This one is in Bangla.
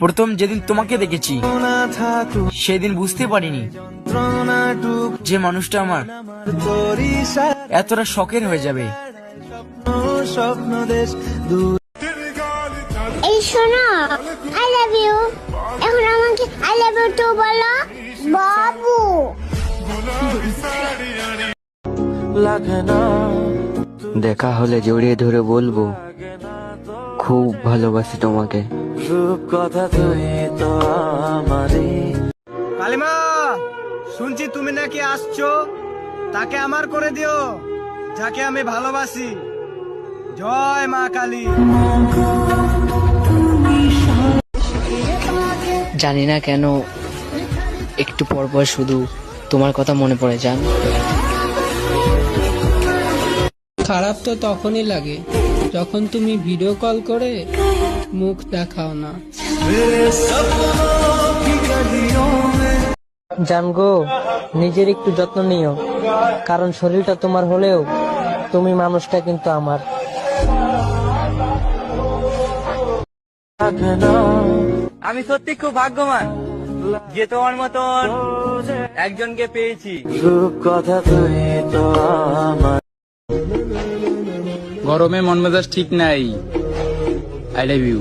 প্রথম যেদিন তোমাকে দেখেছি সেদিন বুঝতে পারিনি যে মানুষটা আমার এতটা শখের হয়ে যাবে। এই শোনো আই লাভ ইউ এখন আমাকে আই লাভ ইউ টু বলো। বাবু। দেখা হলে জড়িয়ে ধরে বলব খুব ভালোবাসি তোমাকে। কথা তুই তো আমারই। কালিমা শুনছি তুমি নাকি আসছো? তাকে আমার করে দিও যাকে আমি ভালোবাসি। জয় মা কালী। জানি না কেন একটু পর পর শুধু তোমার কথা মনে পড়ে যান খারাপ তো তখনই লাগে যখন তুমি ভিডিও কল করে মুখ দেখাও না। জানগো নিজের একটু যত্ন নিও। কারণ শরীরটা তোমার হলেও তুমি মানুষটা কিন্তু আমার। আমি সত্যি খুব ভাগ্যবান যে তোমার মতন একজনকে পেয়েছি। কথা তুই তো আমার গরমে মন মেজাজ ঠিক নাই। I love you